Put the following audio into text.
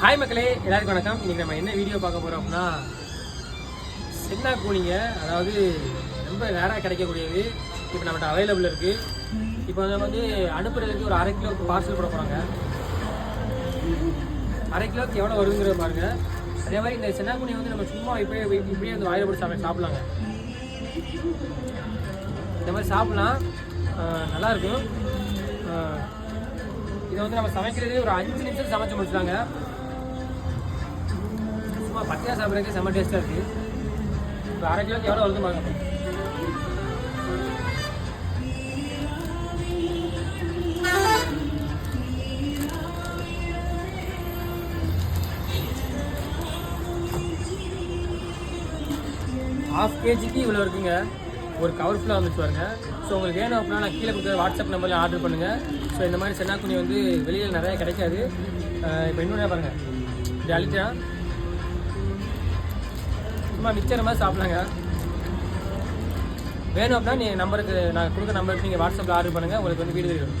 Hi மக்களே எல்லாருக்கும் வணக்கம். இன்றைக்கி நம்ம என்ன வீடியோ பார்க்க போகிறோம் அப்படின்னா சென்னா கூலிங்க அதாவது ரொம்ப ரேராக கிடைக்கக்கூடியது. இப்போ நம்மகிட்ட அவைலபிள் இருக்குது இப்போ நம்ம வந்து அனுப்புறதுக்கு ஒரு அரை கிலோ பார்சல் போட போகிறாங்க அரை கிலோக்கு எவ்வளோ வருதுங்கிறத பாருங்க. அதே மாதிரி இந்த சென்னாக்குனி வந்து நம்ம சும்மா இப்படியே இப்படியே வந்து வாயில் போட்டு சாப்பிட சாப்பிடலாங்க. இந்த மாதிரி சாப்பிட்லாம். நல்லாயிருக்கும் இதை வந்து நம்ம சமைக்கிறதே ஒரு அஞ்சு நிமிஷம் சமைச்சு முடிச்சிட்டாங்க பச்சையாக சாப்பிட்றதுக்கு செம்ம டேஸ்ட்டாக இருக்குது இப்போ அரை கிலோக்கு எவ்வளோ வருது பாருங்க. ஹாஃப் கேஜிக்கு இவ்வளோ இருக்குங்க. ஒரு கவர் ஃபுல்லாக வந்துச்சு பாருங்க. ஸோ உங்களுக்கு வேணும் அப்படின்னா நான் கீழே கொடுக்குற வாட்ஸ்அப் நம்பரில் ஆர்டர் பண்ணுங்கள் ஸோ இந்த மாதிரி சென்னாக்குனி வந்து வெளியில் நிறையா கிடைக்காது. இப்போ இன்னொன்று பாருங்கள் இப்படி அழிச்சா சும்மா மிச்சர் மாதிரி சாப்பிட்லாங்க. வேணும் அப்படின்னா நீங்கள் நம்பருக்கு நான் கொடுக்குற நம்பருக்கு நீங்கள் வாட்ஸ்அப்பில் ஆர்டர் பண்ணுங்கள் உங்களுக்கு வந்து வீடு தெரியும்.